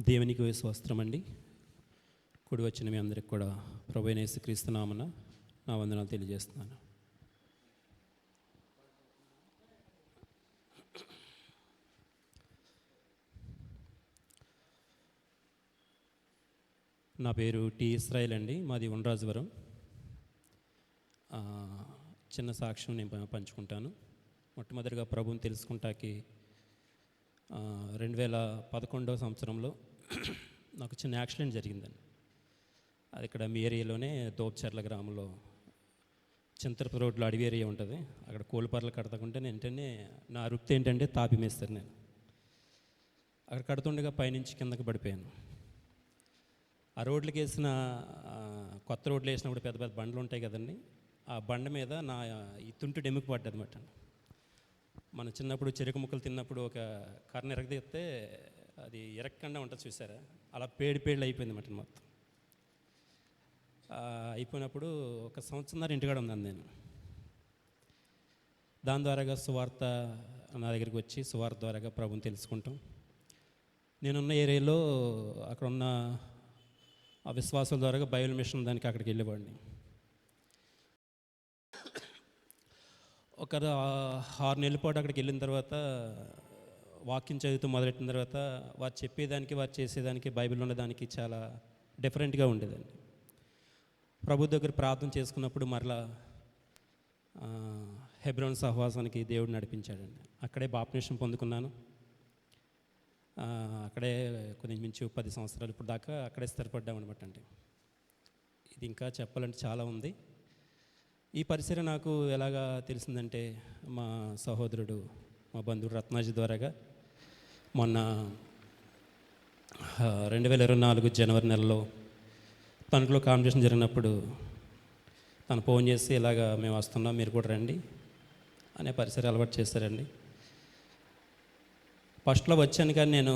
దేవునికి వేసి వస్త్రం అండి కుడి వచ్చిన మీ అందరికి కూడా ప్రభునేసి క్రీస్తునామన నా వందనాలు తెలియజేస్తున్నాను. నా పేరు టి ఇస్రాయల్ అండి. మాది ఉండ్రాజవరం. చిన్న సాక్ష్యం నేను పంచుకుంటాను. మొట్టమొదటిగా ప్రభుని తెలుసుకుంటాకి రెండు వేల పదకొండవ సంవత్సరంలో నాకు చిన్న యాక్సిడెంట్ జరిగిందండి. అది ఇక్కడ మీ ఏరియాలోనే దోపచర్ల గ్రామంలో చింతరపు రోడ్లో అడవి ఏరియా ఉంటుంది. అక్కడ కోళ్ళపర్లు కడతాకుంటే నేను వెంటనే నా వృత్తి ఏంటంటే తాపి మేస్తారు నేను. అక్కడ కడుతుండగా పైనుంచి కిందకి పడిపోయాను. ఆ రోడ్లకి వేసిన కొత్త రోడ్లు వేసినప్పుడు పెద్ద పెద్ద బండ్లు ఉంటాయి కదండి. ఆ బండ మీద నా ఈ తుంటు డెముకు పడ్డది అనమాట మన చిన్నప్పుడు చెరుకు ముక్కలు తిన్నప్పుడు ఒక కర్ర ఎరగదీస్తే అది ఎరక్కండా ఉంటుంది చూసారా? అలా పేడి పేళ్ళు అయిపోయింది మటన్ మొత్తం. అయిపోయినప్పుడు ఒక సంవత్సరం ఇంటికాడ ఉన్నాను నేను. దాని ద్వారాగా సువార్త నా దగ్గరికి వచ్చి సువార్త ద్వారాగా ప్రభుని తెలుసుకుంటాం. నేనున్న ఏరియాలో అక్కడ ఉన్న ఆ ద్వారా బైబిల్ మిషన్ దానికి అక్కడికి వెళ్ళేవాడిని. ఒక ఆరు నెలల పాటు అక్కడికి వెళ్ళిన తర్వాత వాక్యం చదువుతూ మొదలెట్టిన తర్వాత వారు చెప్పేదానికి వారు చేసేదానికి బైబిల్ ఉన్నదానికి చాలా డిఫరెంట్గా ఉండేదండి. ప్రభు దగ్గర ప్రార్థన చేసుకున్నప్పుడు మరలా హెబ్రోన్ సహవాసానికి దేవుడు నడిపించాడండి. అక్కడే బాప్నేషన్ పొందుకున్నాను. అక్కడే కొన్ని మించి పది సంవత్సరాలు ఇప్పుడు దాకా అక్కడే స్థిరపడ్డాం అనమాట అండి. ఇది ఇంకా చెప్పాలంటే చాలా ఉంది. ఈ పరిసర నాకు ఎలాగా తెలిసిందంటే మా సహోదరుడు మా బంధువుడు రత్నాజీ ద్వారాగా మొన్న రెండు వేల ఇరవై నాలుగు జనవరి నెలలో తణుకులో కాంపిటీషన్ జరిగినప్పుడు తను ఫోన్ చేసి ఇలాగా మేము వస్తున్నాం మీరు కూడా రండి అనే పరిసరం అలవాటు చేశారండి. ఫస్ట్లో వచ్చాను కానీ నేను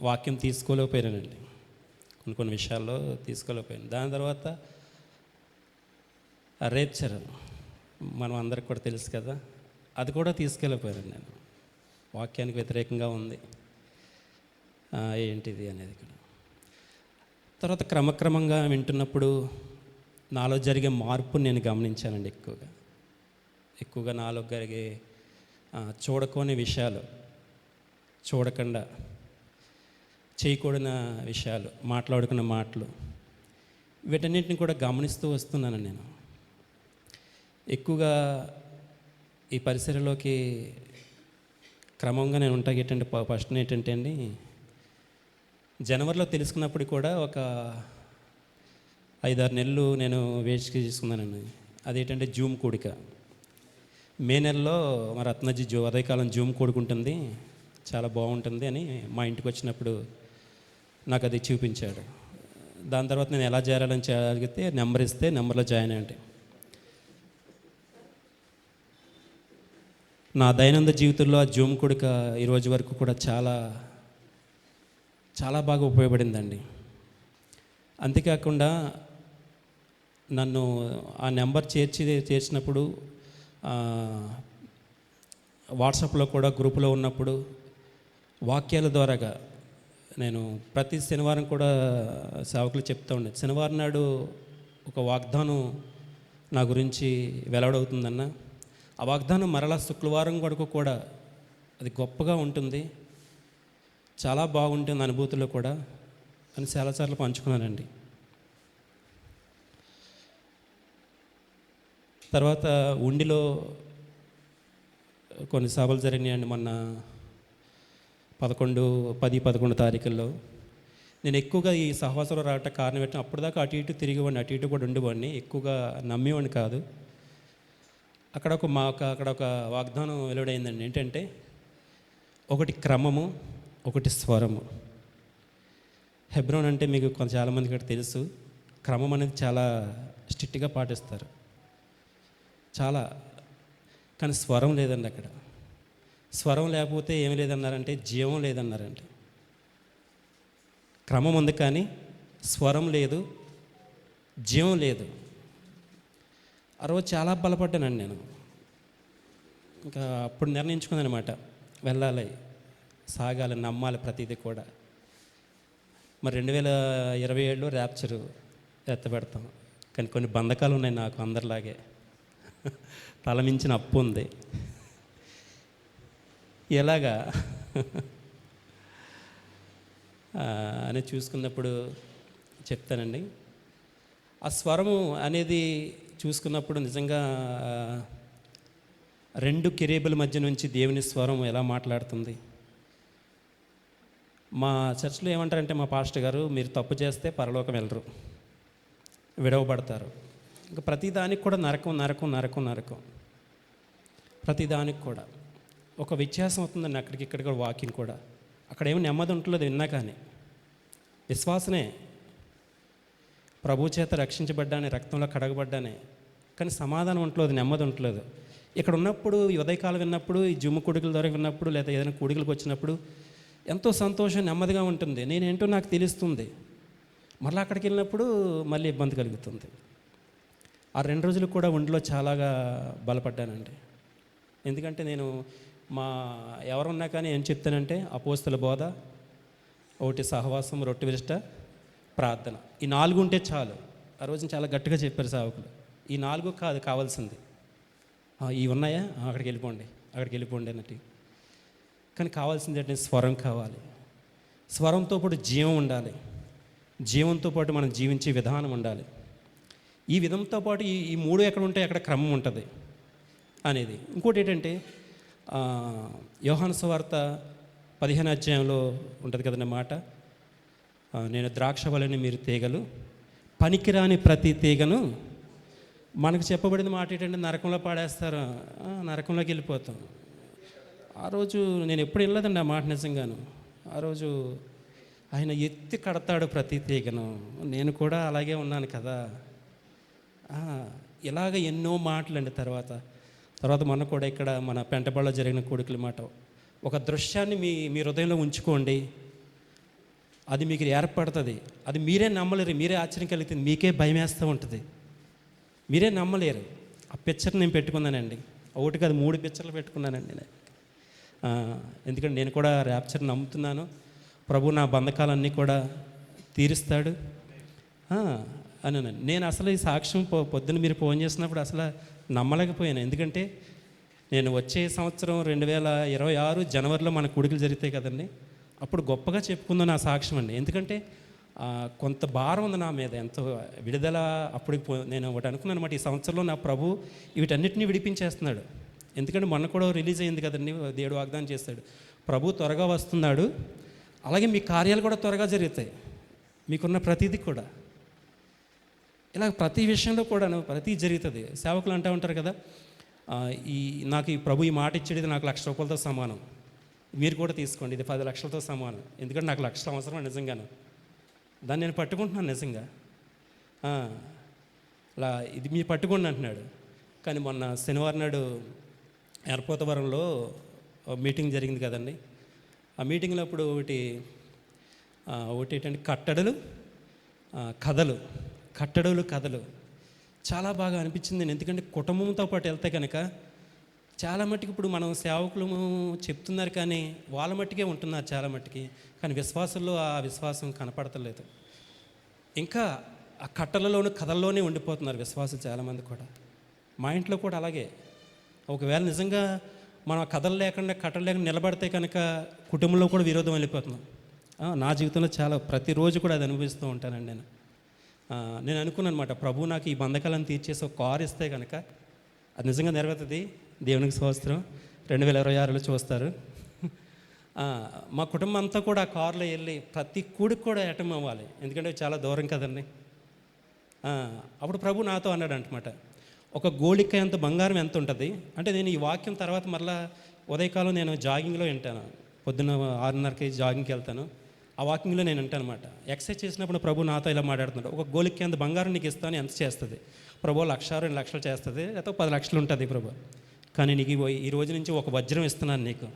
వాక్యం తీసుకోలేకపోయానండి. కొన్ని కొన్ని విషయాల్లో తీసుకోలేకపోయాను. దాని తర్వాత రేప్చర్ మనం అందరికి కూడా తెలుసు కదా అది కూడా తీసుకెళ్ళిపోయాను నేను. వాక్యానికి వ్యతిరేకంగా ఉంది. ఏంటిది అనేది ఇక్కడ. తర్వాత క్రమక్రమంగా వింటున్నప్పుడు నాలో జరిగే మార్పు నేను గమనించానండి ఎక్కువగా. ఎక్కువగా నాలో జరిగే చూడకోని విషయాలు చూడకుండా చేయకూడని విషయాలు మాట్లాడుకున్న మాటలు వీటన్నిటిని కూడా గమనిస్తూ వస్తున్నాను నేను. ఎక్కువగా ఈ పరిసరలోకి క్రమంగా నేను ఉంటాకి ఏంటంటే ఫస్ట్ ఏంటంటే అండి జనవరిలో తెలుసుకున్నప్పుడు కూడా ఒక ఐదారు నెలలు నేను వేస్ట్ చేసుకున్నానండి అదేంటంటే జూమ్ కూడిక. మే నెలలో మా రత్నజీ జూ ఉదయకాలం జూమ్ కూడుకుంటుంది. చాలా బాగుంటుంది అని మా ఇంటికి వచ్చినప్పుడు నాకు అది చూపించాడు. దాని తర్వాత నేను ఎలా చేరాలని అడిగితే నెంబర్ ఇస్తే నెంబర్లో జాయిన్ అయ్యండి. నా దైనందిన జీవితంలో ఆ జూమ్ కొడుక ఈరోజు వరకు కూడా చాలా చాలా బాగా ఉపయోగపడిందండి. అంతేకాకుండా నన్ను ఆ నెంబర్ చేర్చి చేసినప్పుడు వాట్సాప్లో కూడా గ్రూపులో ఉన్నప్పుడు వాక్యాల ద్వారాగా నేను ప్రతి శనివారం కూడా సేవకులు చెప్తూ ఉండే శనివారం నాడు ఒక వాగ్దానం నా గురించి వెల్లడవుతుందన్న ఆ వాగ్దానం మరలా శుక్రవారం వరకు కూడా అది గొప్పగా ఉంటుంది. చాలా బాగుంటుంది అనుభూతులు కూడా. అని చాలాసార్లు పంచుకున్నానండి. తర్వాత ఉండిలో కొన్ని సభలు జరిగినాయండి మొన్న పదకొండు పది పదకొండు తారీఖుల్లో. నేను ఎక్కువగా ఈ సహవాసంలో రావటం కారణం పెట్టిన అప్పటిదాకా అటు ఇటు తిరిగివాడిని అటు ఇటు కూడా ఉండేవాడిని. ఎక్కువగా నమ్మేవాడిని కాదు. అక్కడ ఒక మా ఒక- అక్కడ ఒక వాగ్దానం వెలువడైందండి. ఏంటంటే ఒకటి క్రమము ఒకటి స్వరము. హెబ్రోన్ అంటే మీకు కొంత చాలామంది ఇక్కడ తెలుసు. క్రమం అనేది చాలా స్ట్రిక్ట్గా పాటిస్తారు. చాలా. కానీ స్వరం లేదండి అక్కడ. స్వరం లేకపోతే ఏమి లేదన్నారంటే జీవం లేదన్నారంటే. క్రమం ఉంది కానీ స్వరం లేదు జీవం లేదు. ఆ రోజు చాలా బలపడ్డానండి నేను. ఇంకా అప్పుడు నిర్ణయించుకున్నాను అనమాట వెళ్ళాలి. సాగాలి నమ్మాలి ప్రతిదీ కూడా. మరి రెండు వేల ఇరవై ఏడులో ర్యాప్చరు ఎత్తబెడతాం. కానీ కొన్ని బంధకాలు ఉన్నాయి నాకు అందరిలాగే. తలమించిన అప్పు ఉంది. ఎలాగా? అని చూసుకున్నప్పుడు చెప్తానండి. ఆ స్వరము అనేది చూసుకున్నప్పుడు నిజంగా రెండు కెరీబుల మధ్య నుంచి దేవుని స్వరం ఎలా మాట్లాడుతుంది? మా చర్చ్లో ఏమంటారంటే మా పాస్టర్ గారు మీరు తప్పు చేస్తే పరలోకం వెళ్ళరు విడవబడతారు. ఇంకా ప్రతిదానికి కూడా నరకం నరకం నరకం నరకం. ప్రతిదానికి కూడా. ఒక వ్యత్యాసం అవుతుందండి అక్కడికి ఇక్కడికి కూడా వాకింగ్ కూడా. అక్కడ ఏమి నెమ్మది ఉంటలేదు విన్నా కానీ. విశ్వాసనే ప్రభు చేత రక్షించబడ్డానే రక్తంలో కడగబడ్డానే. కానీ సమాధానం ఉంటలేదు నెమ్మది ఉంటలేదు. ఇక్కడ ఉన్నప్పుడు ఈ ఉదయకాలం విన్నప్పుడు ఈ జుమ్ము కొడుకుల ద్వారా విన్నప్పుడు లేదా ఏదైనా కొడుకులకు వచ్చినప్పుడు ఎంతో సంతోషం నెమ్మదిగా ఉంటుంది. నేనేంటో నాకు తెలుస్తుంది. మళ్ళీ అక్కడికి వెళ్ళినప్పుడు మళ్ళీ ఇబ్బంది కలుగుతుంది. ఆ రెండు రోజులు కూడా ఒంట్లో చాలాగా బలపడ్డానండి. ఎందుకంటే నేను మా ఎవరున్నా కానీ ఏం చెప్తానంటే అపోస్తుల బోధ ఒకటి సహవాసం రొట్టె విరిష్ట ప్రార్థన. ఈ నాలుగు ఉంటే చాలు. ఆ రోజున చాలా గట్టిగా చెప్పారు సావకులు. ఈ నాలుగు కాదు కావాల్సింది. ఇవి ఉన్నాయా? అక్కడికి వెళ్ళిపోండి. అక్కడికి వెళ్ళిపోండి అన్నట్టు. కానీ కావాల్సింది ఏంటంటే స్వరం కావాలి. స్వరంతో పాటు జీవం ఉండాలి. జీవంతో పాటు మనం జీవించే విధానం ఉండాలి. ఈ విధంతో పాటు ఈ ఈ మూడు ఎక్కడ ఉంటే అక్కడ క్రమం ఉంటుంది అనేది. ఇంకోటి ఏంటంటే యోహాను సువార్త పదిహేను అధ్యాయంలో ఉంటుంది కదండి మాట? నేను ద్రాక్ష వలని మీరు తీగలు పనికిరాని ప్రతి తీగను మనకు చెప్పబడిన మాట ఏంటంటే నరకంలో పాడేస్తారు. నరకంలోకి వెళ్ళిపోతాం. ఆ రోజు నేను ఎప్పుడు వెళ్ళలేదండి ఆ మాట నిజంగాను. ఆ రోజు ఆయన ఎత్తి కడతాడు ప్రతి తీగను. నేను కూడా అలాగే ఉన్నాను కదా. ఇలాగ ఎన్నో మాటలండి తర్వాత. తర్వాత మొన్న కూడా ఇక్కడ మన పెంటబళ్ళలో జరిగిన కొడుకుల మాట. ఒక దృశ్యాన్ని మీ మీ హృదయంలో ఉంచుకోండి. అది మీకు ఏర్పడుతుంది. అది మీరే నమ్మలేరు. మీరే ఆశ్చర్యం కలుగుతుంది మీకే భయం వేస్తూ ఉంటుంది. మీరే నమ్మలేరు. ఆ పిక్చర్ నేను పెట్టుకున్నానండి. ఒకటి కాదు మూడు పిక్చర్లు పెట్టుకున్నానండి నేను. ఎందుకంటే నేను కూడా ర్యాప్చర్ నమ్ముతున్నాను. ప్రభు నా బంధకాలన్నీ కూడా తీరుస్తాడు. అని నేను అసలు ఈ సాక్ష్యం పొ- పొద్దున్న మీరు ఫోన్ చేసినప్పుడు అసలు నమ్మలేకపోయాను. ఎందుకంటే నేను వచ్చే సంవత్సరం రెండు వేల ఇరవై ఆరు జనవరిలో మన కొడుకులు జరుగుతాయి కదండి అప్పుడు గొప్పగా చెప్పుకుందో నా సాక్ష్యం అండి. ఎందుకంటే కొంత భారం ఉంది నా మీద. ఎంతో విడుదల అప్పుడు నేను ఒకటి అనుకున్నాను అనమాట ఈ సంవత్సరంలో నా ప్రభు వీటన్నిటిని విడిపించేస్తున్నాడు. ఎందుకంటే మొన్న కూడా రిలీజ్ అయింది కదండి దేవుడు వాగ్దానం చేస్తాడు. ప్రభు త్వరగా వస్తున్నాడు. అలాగే మీ కార్యాలు కూడా త్వరగా జరుగుతాయి. మీకున్న ప్రతిదీ కూడా. ఇలా ప్రతి విషయంలో కూడాను ప్రతి జరుగుతుంది. సేవకులు అంటూ ఉంటారు కదా ఈ నాకు ఈ ప్రభు ఈ మాట ఇచ్చేది నాకు లక్ష రూపాయలతో సమానం. మీరు కూడా తీసుకోండి ఇది పది లక్షలతో సమానం. ఎందుకంటే నాకు లక్షల అవసరం నిజంగాను? దాన్ని నేను పట్టుకుంటున్నాను నిజంగా. ఇలా అలా ఇది మీరు పట్టుకోండి అంటున్నాడు. కానీ మొన్న శనివారం నాడు ఎర్పోతవరంలో మీటింగ్ జరిగింది కదండి. ఆ మీటింగ్లో అప్పుడు ఒకటి ఒకటి ఏంటంటే కట్టడలు కథలు కట్టడలు కథలు. చాలా బాగా అనిపించింది నేను ఎందుకంటే కుటుంబంతో పాటు వెళ్తే కనుక చాలా మట్టుకు ఇప్పుడు మనం సేవకులు చెప్తున్నారు కానీ వాళ్ళ మట్టుకే ఉంటున్నారు చాలా మట్టుకి. కానీ విశ్వాసంలో ఆ విశ్వాసం కనపడతలేదు. ఇంకా ఆ కట్టలలోను కథల్లోనే ఉండిపోతున్నారు విశ్వాసం చాలామంది కూడా. మా ఇంట్లో కూడా అలాగే. ఒకవేళ నిజంగా మనం కథలు లేకుండా కట్టలు లేకుండా నిలబడితే కనుక కుటుంబంలో కూడా విరోధం వెళ్ళిపోతున్నాం నా జీవితంలో చాలా ప్రతిరోజు కూడా అది అనుభవిస్తూ ఉంటానండి నేను. నేను అనుకున్నాను అనమాట ప్రభు నాకు ఈ బంధకాలను తీర్చేసి ఒక కారు ఇస్తే కనుక అది నిజంగా నెరవేరుతుంది? దేవునికి సంవత్సరం రెండు వేల ఇరవై ఆరులో చూస్తారు. మా కుటుంబం అంతా కూడా ఆ కారులో వెళ్ళి ప్రతి కూడికి కూడా అటెంప్ అవ్వాలి. ఎందుకంటే చాలా దూరం కదండి. అప్పుడు ప్రభు నాతో అన్నాడు అంటమాట ఒక గోళిక ఎంత బంగారం ఎంత ఉంటుంది? అంటే నేను ఈ వాక్యం తర్వాత మరలా ఉదయకాలం నేను జాగింగ్లో వింటాను పొద్దున్న ఆరున్నరకి జాగింగ్కి వెళ్తాను. ఆ వాకింగ్లో నేను వింటాను అనమాట ఎక్సర్సైజ్ చేసినప్పుడు ప్రభు నాతో ఇలా మాట్లాడుతున్నాడు. ఒక గోళిక ఎంత బంగారం నీకు ఇస్తాను ఎంత చేస్తుంది? ప్రభు లక్ష రెండు లక్షలు చేస్తుంది లేకపోతే పది లక్షలు ఉంటుంది ప్రభు. కానీ నీకు ఈ- ఈ రోజు నుంచి ఒక వజ్రం ఇస్తున్నాను నీకు.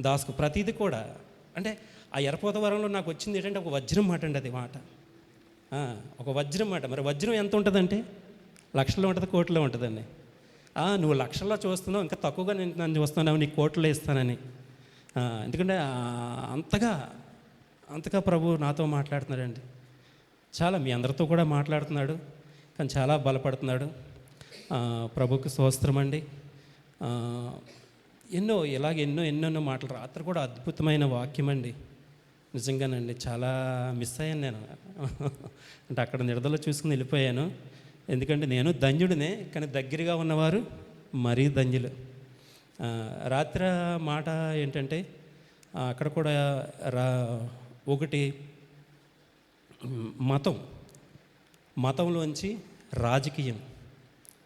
దాసుకు ప్రతిదీ కూడా. అంటే ఆ ఎరపోతవరంలో నాకు వచ్చింది ఏంటంటే ఒక వజ్రం మాట అండి అది మాట. ఒక వజ్రం మాట. మరి వజ్రం ఎంత ఉంటుందంటే? లక్షల్లో ఉంటుంది కోట్లో ఉంటుందండి. నువ్వు లక్షల్లో చూస్తున్నావు ఇంకా తక్కువగా నేను నన్ను చూస్తున్నావు నీకు కోట్లో ఇస్తానని. ఎందుకంటే అంతగా అంతగా ప్రభు నాతో మాట్లాడుతున్నాడండి. చాలా మీ అందరితో కూడా మాట్లాడుతున్నాడు కానీ చాలా బలపడుతున్నాడు. ప్రభుకి స్తోత్రం అండి ఎన్నో ఇలాగ ఎన్నో ఎన్నెన్నో మాటలు రాత్రి కూడా అద్భుతమైన వాక్యం అండి నిజంగానండి చాలా మిస్ అయ్యాను నేను. అంటే అక్కడ నిడదలో చూసుకుని వెళ్ళిపోయాను. ఎందుకంటే నేను ధన్యుడినే కానీ దగ్గరగా ఉన్నవారు మరీ ధన్యులు. రాత్రి మాట ఏంటంటే అక్కడ కూడా రా ఒకటి మతం. మతంలోంచి రాజకీయం.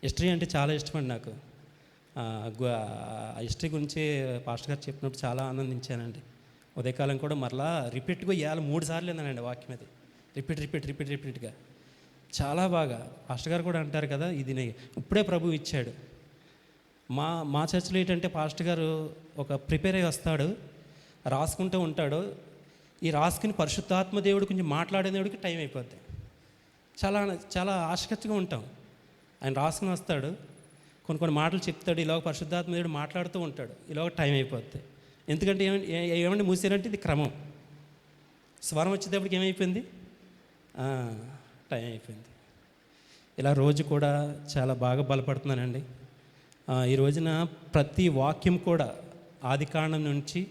హిస్టరీ అంటే చాలా ఇష్టమండి నాకు. గు- ఆ హిస్టరీ గురించి పాస్టర్ గారు చెప్పినప్పుడు చాలా ఆనందించానండి. ఉదయకాలం కూడా మరలా రిపీట్గా ఇవాళ మూడు సార్లు విన్నానండి వాక్యం అది. రిపీట్ రిపీట్ రిపీట్ రిపీట్గా. చాలా బాగా. పాస్టర్ గారు కూడా అంటారు కదా ఇది ఇప్పుడే ప్రభు ఇచ్చాడు. మా మా చర్చిలో ఏంటంటే పాస్టర్ గారు ఒక ప్రిపేర్ అయ్యి వస్తాడు రాసుకుంటూ ఉంటాడు. ఈ రాసుకుని పరిశుద్ధాత్మ దేవుడు కొంచెం మాట్లాడే దేవుడికి టైం అయిపోద్ది. చాలా చాలా ఆసక్తిగా ఉంటాం. ఆయన రాసుకుని వస్తాడు. కొన్ని కొన్ని మాటలు చెప్తాడు ఇలాగ పరిశుద్ధాత్మ దేవుడు మాట్లాడుతూ ఉంటాడు. ఇలాగ టైం అయిపోద్ది. ఎందుకంటే ఏమంటే ఏమంటే మూసారంటే ఇది క్రమం. స్వరం వచ్చేటప్పటికి ఏమైపోయింది? టైం అయిపోయింది. ఇలా రోజు కూడా చాలా బాగా బలపడుతున్నానండి. ఈ రోజున ప్రతి వాక్యం కూడా ఆది కాండం నుంచి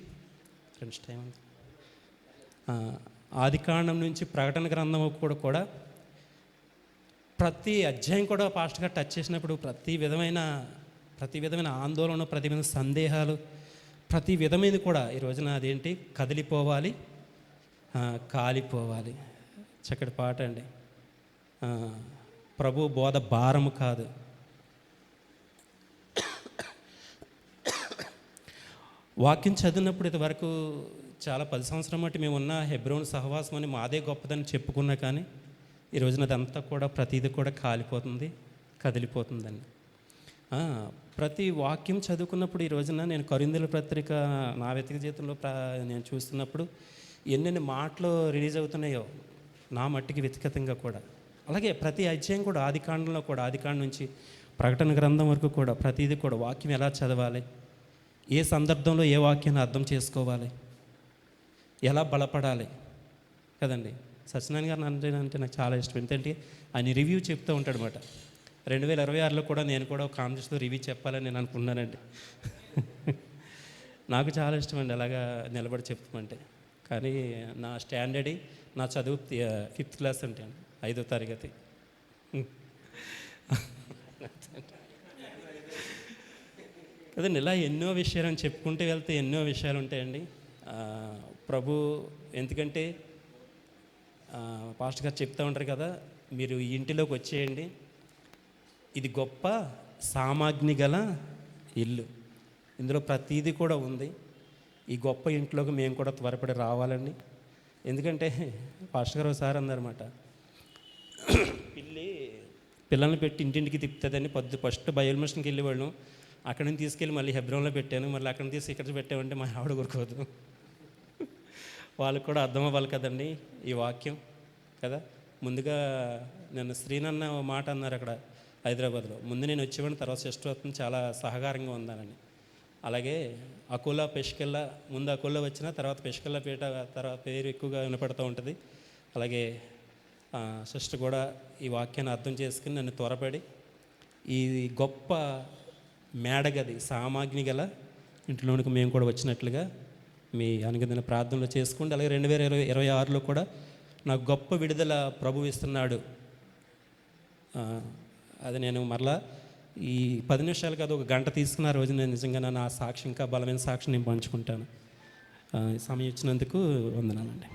ఫ్రెండ్స్ టైం ఉంది. ఆది కాండం నుంచి ప్రకటన గ్రంథం కూడా కూడా ప్రతి అధ్యాయం కూడా పాస్ట్గా టచ్ చేసినప్పుడు ప్రతి విధమైన ప్రతి విధమైన ఆందోళన ప్రతి విధమైన సందేహాలు ప్రతి విధమైనది కూడా ఈ రోజున అదేంటి? కదిలిపోవాలి. కాలిపోవాలి. చక్కటి పాట అండి. ప్రభు బోధ భారము కాదు. వాక్యం చదివినప్పుడు ఇదివరకు చాలా పది సంవత్సరం బట్టి మేము ఉన్న హెబ్రోన్ సహవాసం అని మాదే గొప్పదని చెప్పుకున్నా కానీ ఈ రోజున అదంతా కూడా ప్రతిదీ కూడా కాలిపోతుంది కదిలిపోతుందండి. ప్రతి వాక్యం చదువుకున్నప్పుడు ఈ రోజున నేను కరిందుల పత్రిక నా వెతిక జీవితంలో నేను చూస్తున్నప్పుడు ఎన్నెన్ని మాటలు రిలీజ్ అవుతున్నాయో నా మట్టికి వ్యతిగతంగా కూడా. అలాగే ప్రతి అధ్యాయం కూడా ఆది కాండంలో కూడా ఆది కాండం నుంచి ప్రకటన గ్రంథం వరకు కూడా ప్రతిదీ కూడా వాక్యం ఎలా చదవాలి? ఏ సందర్భంలో ఏ వాక్యాన్ని అర్థం చేసుకోవాలి? ఎలా బలపడాలి? కదండి. సత్యనారాయణ గారు అంటే అంటే నాకు చాలా ఇష్టం. ఎందుకంటే ఆయన రివ్యూ చెప్తూ ఉంటాడు అనమాట రెండు వేల ఇరవై ఆరులో కూడా నేను కూడా ఒక కాన్ఫరెన్స్లో రివ్యూ చెప్పాలని నేను అనుకున్నానండి నాకు చాలా ఇష్టం అండి అలాగా నిలబడి చెప్తామంటే. కానీ నా స్టాండర్డ్ నా చదువు ఫిఫ్త్ క్లాస్ అంటే అండి. ఐదో తరగతి. కదండి ఇలా ఎన్నో విషయాలు అని చెప్పుకుంటూ వెళ్తే ఎన్నో విషయాలు ఉంటాయండి. ప్రభు ఎందుకంటే పాస్టర్ గారు చెప్తూ ఉంటారు కదా మీరు ఇంటిలోకి వచ్చేయండి. ఇది గొప్ప సామాగ్ని గల ఇల్లు. ఇందులో ప్రతీది కూడా ఉంది. ఈ గొప్ప ఇంట్లోకి మేము కూడా త్వరపడి రావాలండి. ఎందుకంటే పాస్టర్ గారు ఒకసారి అన్నారన్నమాట పిల్లి పిల్లల్ని పెట్టి ఇంటింటికి తిప్పుతుందని పొద్దు ఫస్ట్ బయోల్ మిషన్కి వెళ్ళేవాళ్ళం. అక్కడి నుంచి తీసుకెళ్ళి మళ్ళీ హెబ్రోన్లో పెట్టాను. మళ్ళీ అక్కడ తీసి ఇక్కడ పెట్టామంటే మా ఆవిడ కొరుకోదు వాళ్ళకి కూడా అర్థం అవ్వాలి కదండి ఈ వాక్యం కదా? ముందుగా నేను శ్రీనన్న మాట అన్నారు అక్కడ హైదరాబాద్లో. ముందు నేను వచ్చేవాడిని తర్వాత సిస్టర్ చాలా సహకారంగా ఉందానని. అలాగే అకోలా పెష్కెల్లా ముందు అకోలా వచ్చిన తర్వాత పెష్కెల్లా పేట తర్వాత పేరు ఎక్కువగా వినపడుతూ ఉంటుంది. అలాగే సిస్టర్ కూడా ఈ వాక్యాన్ని అర్థం చేసుకుని నన్ను త్వరపడి ఈ గొప్ప మేడగది సామాగ్ని గల ఇంట్లోనికి మేము కూడా వచ్చినట్లుగా మీ అనుగదిన ప్రార్థనలు చేసుకోండి అలాగే రెండు వేల ఇరవై ఇరవై ఆరులో కూడా నాకు గొప్ప విడుదల ప్రభు ఇస్తున్నాడు. అది నేను మరలా ఈ పది నిమిషాలు కాదు ఒక గంట తీసుకున్న రోజు నేను నిజంగా నా సాక్షి ఇంకా బలమైన సాక్షి నేను పంచుకుంటాను. సమయం ఇచ్చినందుకు వందనాలండి.